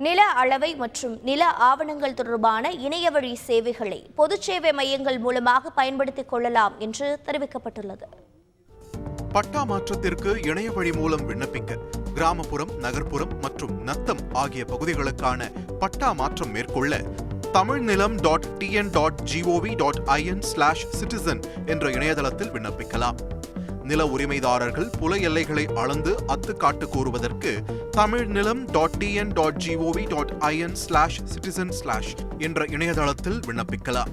நில அளவை மற்றும் நில ஆவணங்கள் தொடர்பான இணையவழி சேவைகளை பொதுச்சேவை மையங்கள் மூலமாக பயன்படுத்திக் கொள்ளலாம் என்று தெரிவிக்கப்பட்டுள்ளது. பட்டா மாற்றத்திற்கு இணைய வழி மூலம் விண்ணப்பிக்க கிராமப்புறம் நகர்ப்புறம் மற்றும் நத்தம் ஆகிய பகுதிகளுக்கான பட்டா மாற்றம் மேற்கொள்ள Tamilnilam dot TN dot GOV dot IN slash citizen என்ற இணையதளத்தில் விண்ணப்பிக்கலாம். நில உரிமைதாரர்கள் புல எல்லைகளை அளந்து அத்துக்காட்டு கூறுவதற்கு Tamil Nilam dot TN dot GOV dot IN slash citizen slash என்ற இணையதளத்தில் விண்ணப்பிக்கலாம்.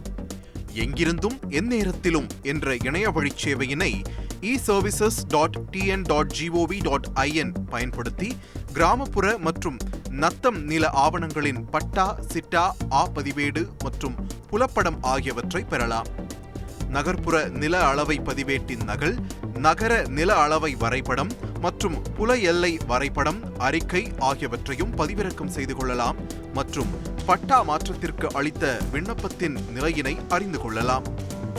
எங்கிருந்தும் எந்நேரத்திலும் என்ற இணைய வழிச் சேவையினை e services dot TN dot GOV dot IN பயன்படுத்தி கிராமப்புற மற்றும் நத்தம் நில ஆவணங்களின் பட்டா சிட்டா ஆ பதிவேடு மற்றும் புலப்படம் ஆகியவற்றை பெறலாம். நகர்ப்புற நில அளவை பதிவேட்டின் நகல் நகர நில அளவை வரைபடம் மற்றும் புல எல்லை வரைபடம் அறிக்கை ஆகியவற்றையும் பதிவிறக்கம் செய்து கொள்ளலாம் மற்றும் பட்டா மாற்றத்திற்கு அளித்த விண்ணப்பத்தின் நிலையினை அறிந்து கொள்ளலாம்.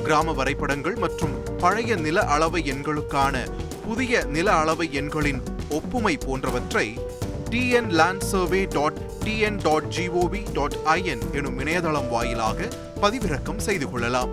கிராம வரைபடங்கள் மற்றும் பழைய நில அளவை எண்களுக்கான புதிய நில அளவை எண்களின் ஒப்புமை போன்றவற்றை TN land survey dot TN dot GOV dot IN எனும் இணையதளம் வாயிலாக பதிவிறக்கம் செய்து கொள்ளலாம்.